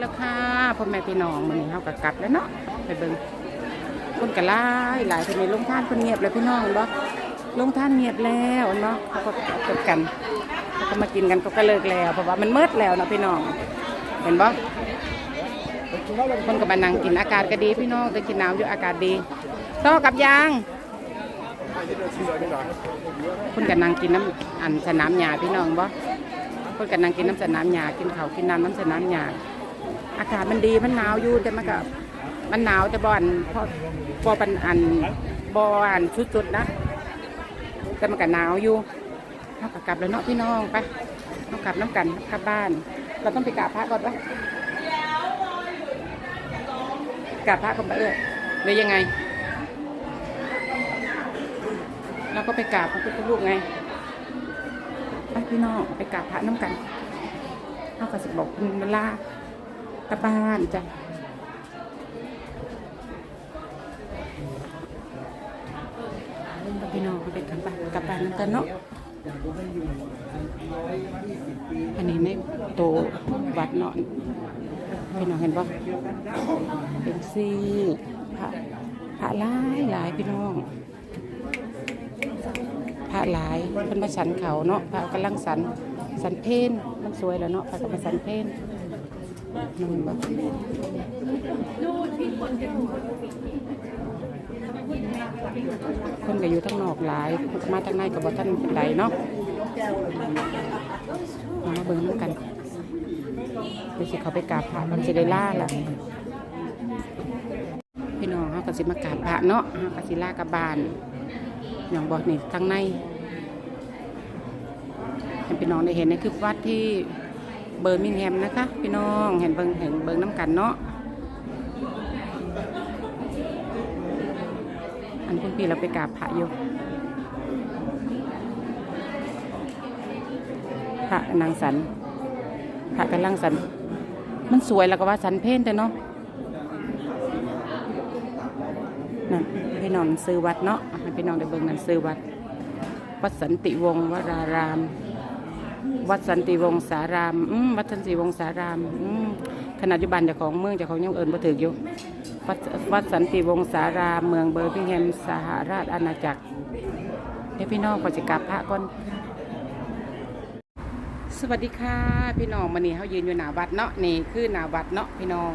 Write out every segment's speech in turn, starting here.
แล้วค่ะพ่อแม่พี่น้องมื้อนี้เฮาก็กลับแล้วเนาะไปเบิ่งคนก็หลายหลายคนในลงท่านคนเงียบแล้วพี่น้องเนบ่ลงท่านเงียบแล้วเนาะเขาก็จบกันเขาก็มากินกันเขาก็เลิกแล้ว เพราะว่ามันมืดแล้วนะพี่น้อง เห็นบ่คนก็มานั่งกินอากาศก็ดีพี่น้องแต่กินน้ำอยู่อากาศดีต่อกับยางคนกันนั่งกินน้ำอันสนามหญ้าพี่น้องบ่คนกันนั่งกินน้ำสนามหญ้ากินเขากินน้ำน้ำสนามหญ้า อากาศมันดีมันหนาวอยู่แต่มันก็มันหนาวแต่บอนพอพอปันอันบอันชุดๆนะ แต่มันก็หนาวอยู่เราก็กลับแล้วเนาะพี่น้องไปเรากลับน้ำกันกลับบ้าน เราต้องไปกราบพระก่อนปะกราบพระก่อนปะเอ้ยหรือยังไงเราก็ไปกราบพระพุทธรูปไงไปพี่น้องไปกราบพระน้ำกันเอากระสิบบอกคุณเวลา กลับบ้านจ้ะพี่น้องไปกลับบ้านกลับบ้านน้ำกันเนาะอันนี้ในโตวัดเนาะพี่น้องเห็นปะเป็นซี่พระพระหลายหลายพี่น้องพระหลายเพิ่นมาสันเขาเนาะพระกำลังสันสันเพนมันสวยแล้วเนาะพระก็มาสันเพน นั่นบ่คนคนก็อยู่ทั้งนอกหลาย มาทั้งในกับบ่ท่านใดเนาะมาเบิ่งน้ำกันเดี๋ยวสิเขาไปกราบพระมันสิได้ล่าล่ะพี่น้องเขาก็สิมากราบพระเนาะเขาก็สิล่ากลับบานอย่างบอกนี่ทั้งในให้พี่น้องได้เห็นนี่คือวัดที่ เบอร์มิงแฮมนะคะ พี่น้องเห็นเบิงเห็นเบิงน้ำกันเนาะอันคุณพี่เราไปกราบพระอยู่พระนางสันพระกำลังสัน มันสวยแล้วก็ว่าสันเพ่นแต่เนาะนั่นพี่น้องซื้อวัดเนาะพี่น้องได้เบิ่งนั่นซื้อวัดวัดสันติวงศ์วราราม วัดสันติวงศารามอืมวัดสันติวงศารามอืมขนาดยุบันเจ้าของเมืองเจ้าของยังเอิญบ่ถึกอยู่วัดวัดสันติวงศารามเมืองเบอร์มิงแฮมสหราชอาณาจักรเดี๋ยวพี่น้องก็จะกราบพระก่อนสวัสดีค่ะพี่น้องวันนี้เขายืนอยู่หน้าวัดเนาะนี่คือหน้าวัดเนาะพี่น้อง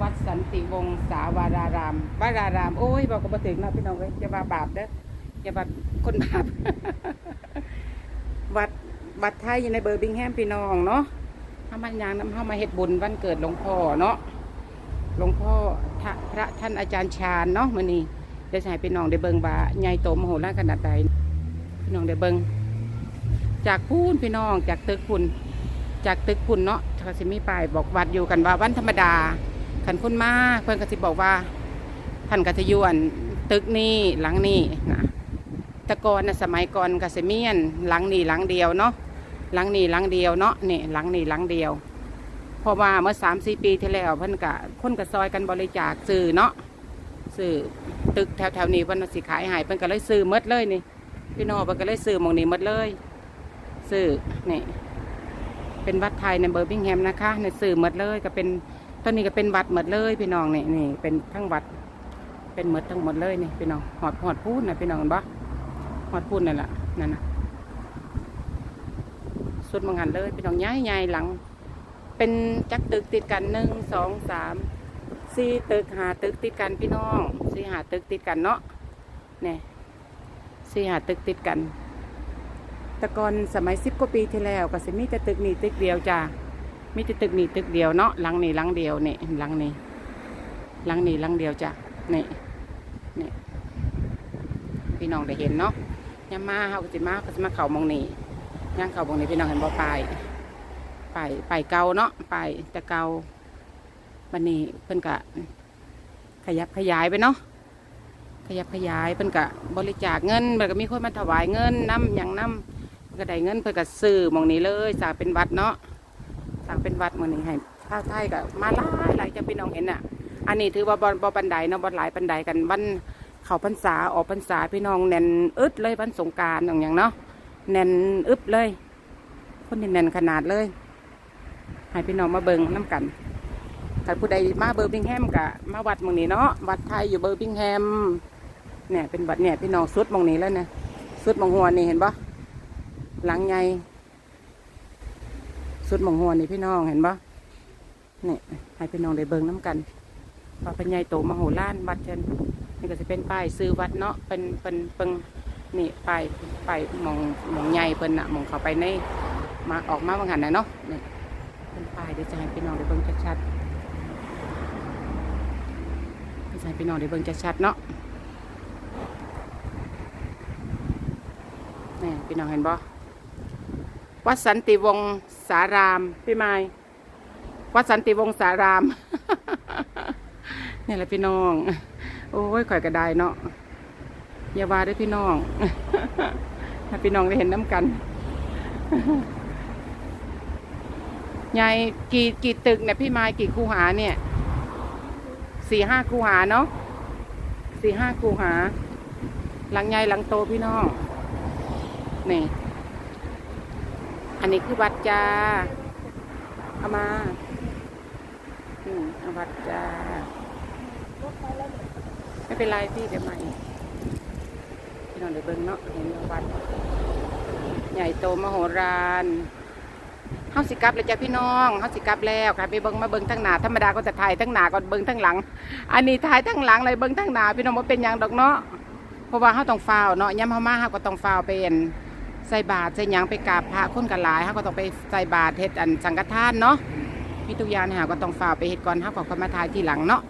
วัดสันติวงศาวารารามวาราราม โอ้ยบอกก็บ่ถึงเนาะพี่น้องเว้ยอย่าว่าบาปเด้ออย่าว่าคนบาปวัด วัดไทยอยู่ในเบอร์บิงแฮมพี่น้องเนาะถ้ามันยางน้ำเข้ามาเฮ็ดบุญวันเกิดหลวงพ่อเนาะหลวงพ่อพระท่านอาจารย์ชาญเนาะมื้อนี้เดี๋ยวจะให้พี่น้องได้เบิงว่าใหญ่โตมโหฬารขนาดใดพี่น้องได้เบิงจากพูนพี่น้องจากตึกพุ่นจากตึกพุ่นเนาะเขาสิมีป้ายบอกวัดอยู่กันว่าวันธรรมดาขันคนมาเพื่อนก็สิบอกว่าท่านก็จะอยวนตึกนี้หลังนี้นะต่ก่อนนะสมัยก่อนกสิเมียนหลังนี้หลังเดียวเนาะ หลังนี้หลังเดียวเนาะนี่หลังนี้หลังเดียว เพราะว่าเมื่อสามสี่ปีที่แล้วเพิ่นกะคนกะซอยกันบริจาคซื้อเนาะซื้อตึกแถวๆนี้เพิ่นสิขายหายเพิ่นก็เลยซื้อมดเลยนี่ พี่น้องเพิ่นก็เลยซื้อมองนี้มดเลยซื้อนี่เป็นวัดไทยในเบอร์บิงแฮมนะคะในซื้อมดเลยก็เป็นตอนนี้ก็เป็นวัดหมดเลยพี่น้องนี่นี่เป็นทั้งวัดเป็นหมดทั้งหมดเลยนี่พี่น้องหอดหอดพูดนะพี่น้องเห็นปะหอดพูดนั่นแหละนั่นนะ สุดมังหันเลยพี่น้องย้ายใหญ่หลัง เป็นจักตึกติดกันหนึ่งสองสามสี่ตึกหาตึกติดกันพี่น้องสี่หาตึกติดกันเนาะเนี่ยสี่หาตึกติดกันต่ก่อนสมัยสิบกว่าปีที่แล้วก็สิมีแต่ตึกนี้ตึกเดียวจ้ามีแต่ตึกนี่ตึกเดียวเนาะหลังนี่หลังเดียวนี่หลังนี่หลังนี่หลังเดียวจ้ะนี่นี่พี่น้องได้เห็นเนาะยามาเฮาก็สิมาก็สิมาเข้ามองนี่ ย่างเขามองนี่พี่น้องเห็นบ่ปลายปลายปเก่าเนาะไปแต่เก่าวันนี้เพิ่นกะขยับขยายไปเนาะขยับขยายเพิ่นกะบริจาคเงินเพิ่นก็มีคนมาถวายเงินน้ำอย่างน้ำเพิ่นก็ได้เงินเพิ่นก็ซื้อมองนี้เลยสร้างเป็นวัดเนาะสั่งเป็นวัดมอหนึ่งให้ข้าวไทยกับมาหลายหลายจะพี่น้องเห็นอะ อันนี้ถือว่าบอบอบันไดเนาะบอหลายบันไดกันวันเขาพรรษาออกพรรษาพี่น้องแน่นอึดเลยวันสงการอย่างอย่างเนาะ แน่นอึบเลย คนนี่แน่นขนาดเลยให้พี่น้องมาเบิงน้ำกันคันผู้ใดมาเบอร์บิงแฮมกะมาวัดมองนี้เนาะวัดไทยอยู่เบอร์บิงแฮมเนี่ยเป็นวัดเนี่ยพี่น้องสุดมองนี้แล้วเนี่ยสุดมองหัวนี่เห็นปะหลังใหญ่สุดมองหัวนี่พี่น้องเห็นปะเนี่ยให้พี่น้องได้เบิ่งน้ำกันว่าเป็นใหญ่โตมโหฬารวัดเช่นนี่ก็จะเป็นป้ายซื้อวัดเนาะเป็นเป็นเปิง นี่ป้ายป้ายหมองมองใหญ่เพิ่นน่ะมองเขาไปในมาออกมาบางหันนะเนาะนี่เป็นป้ายเดี๋ยวจะให้พี่น้องได้เบิ่งชัดๆให้พี่น้องได้เบิ่งชัดๆเนาะนี่พี่น้องเห็นบ่วัดสันติวงศารามพี่ไม้วัดสันติวงศารามนี่แหละพี่น้อง โอ้ยข่อยก็ได้เนาะ อย่าว่าด้วยพี่น้องให้พี่น้องได้เห็นน้ำกันยายกี่กี่ตึกเนี่ยพี่ไม้กี่คูหาเนี่ยสี่ห้าคูหาเนาะสี่ห้าคูหา หลังใหญ่หลังโตพี่น้องนี่ อันนี้คือวัดจ้าเอามาอืมวัดจ้าไม่เป็นไรพี่เดี๋ยวใหม่ พี่น้องเดี๋ยวเบิ่งเนาะเห็นวัดใหญ่โตมโหฬารเฮาสิกลับเลยจ้ะพี่น้องเฮาสิกลับแล้วค่ะไปเบิ่งมาเบิ่งทั้งหน้าธรรมดาก็จะถ่ายทั้งหน้าก่อนเบิ่งทั้งหลัง อันนี้ถ่ายทั้งหลังเลยเบิ่งทั้งหน้าพี่น้องบ่เป็นหยังดอกเนาะเพราะว่าเฮาต้องฟ้าวเนาะยามเฮามาเฮาก็ต้องฟ้าวเป็นใส่บาตรใส่หยังไปกราบพระคนกันหลายเฮาก็ต้องไปใส่บาตรเฮ็ดอันสังฆทานเนาะมีทุกอย่างเฮาก็ต้องฟ้าวไปเฮ็ดก่อนเฮาก็ค่อยมาถ่ายทีหลังเนาะ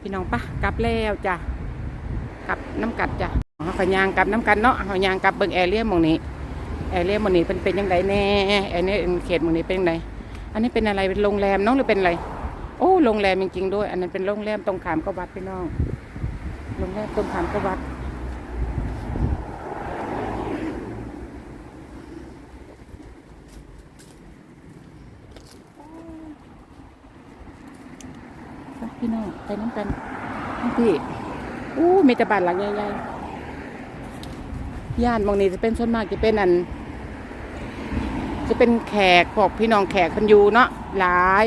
พี่น้องปะกลับแล้วจ้ะกลับน้ำกัดจ้ะ เฮาย่างกับน้ำกันเนาะเฮาย่างกับเบิ่งแอเรียมองนี้แอรเรียมันนี้เป็นเป็นยังไงแน่แอรเนี่ยเขตมันนี้เป็นยังไงอันนี้เป็นอะไรเป็นโรงแรมน้องหรือเป็นอะไร โอ้โรงแรมจริงๆด้วย อันนั้นเป็นโรงแรมตรงขามกับวัดพี่น้องโรงแรมตรงขามกับวัดไปพี่น้องไปน้ำกันพี่อู้มีแต่บ้านหลังใหญ่ๆ ย่านบางนี้จะเป็นส่วนมากจะเป็นอัน จะเป็นแขกพวกพี่น้องแขกคนอยู่เนาะหลาย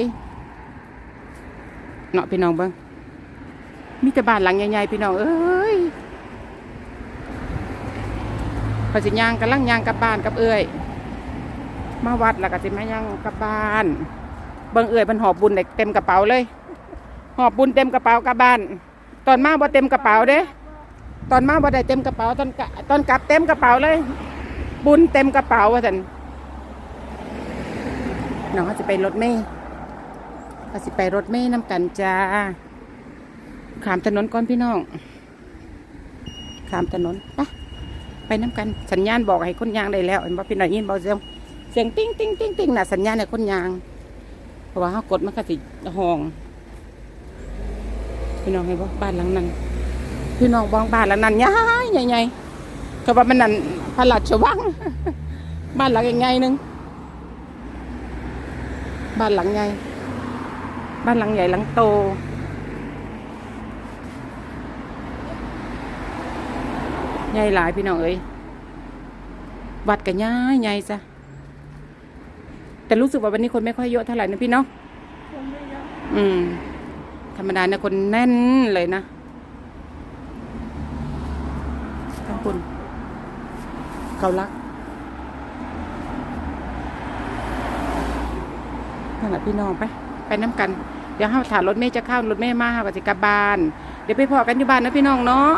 เนาะพี่น้องเบิ้งมีแต่บ้านหลังใหญ่ๆพี่น้องเอ้ยพอสิย่างกันลังย่างกับบ้านกับเอ้ยมาวัดแล้วก็สิมาย่างกับบ้านเบิ้งเอ้ยมันหอบบุญเต็มกระเป๋าเลย หอบบุญเต็มกระเป๋ากลับบ้าน ตอนมาบ่เต็มกระเป๋าเด้ ตอนมาบ่ได้เต็มกระเป๋าตอนกะตอนกลับเต็มกระเป๋าเลย บุญเต็มกระเป๋าว่าสันน้องเขาจะไปรถเมย์เขาจะไปรถเมย์น้ำกันจ้าขามถนนก่อนพี่น้องขามถนนไปไปน้ำกันสัญญาณบอกให้คนยางได้แล้วเห็นบ่พี่น้องยินบอกเสียงเสียงติ้งติ้งติ้งติ้งน่ะสัญญาณให้คนยางเพราะว่าเขากดมันก็สิห้องพี่น้องเห็นบ่บ้านหลังนั้น พี่น้องบางบ้านหลังนั้นใหญ่ใหญ่ใหญ่ก็ว่ามันนั่นพระราชวังบ้านหลังใหญ่ๆหนึงบ้านหลังใหญ่บ้านหลังใหญ่หลังโตใหญ่หลายพี่น้องเอ้ยวัดกันใหญ่ใหญ่จ้ะแต่รู้สึกว่าวันนี้คนไม่ค่อยเยอะเท่าไหร่นะพี่เนาะอืม ธรรมดาเนี่ยคนแน่นเลยนะ ทั้งคุณเขารักนั่นแหละพี่น้องไป ไปน้ำกัน เดี๋ยวห้าถ่ายรถเมย์จะเข้ารถเมย์มาห้าก็จะกลับบ้าน เดี๋ยวไปพอกันอยู่บ้านนะพี่น้องเนาะ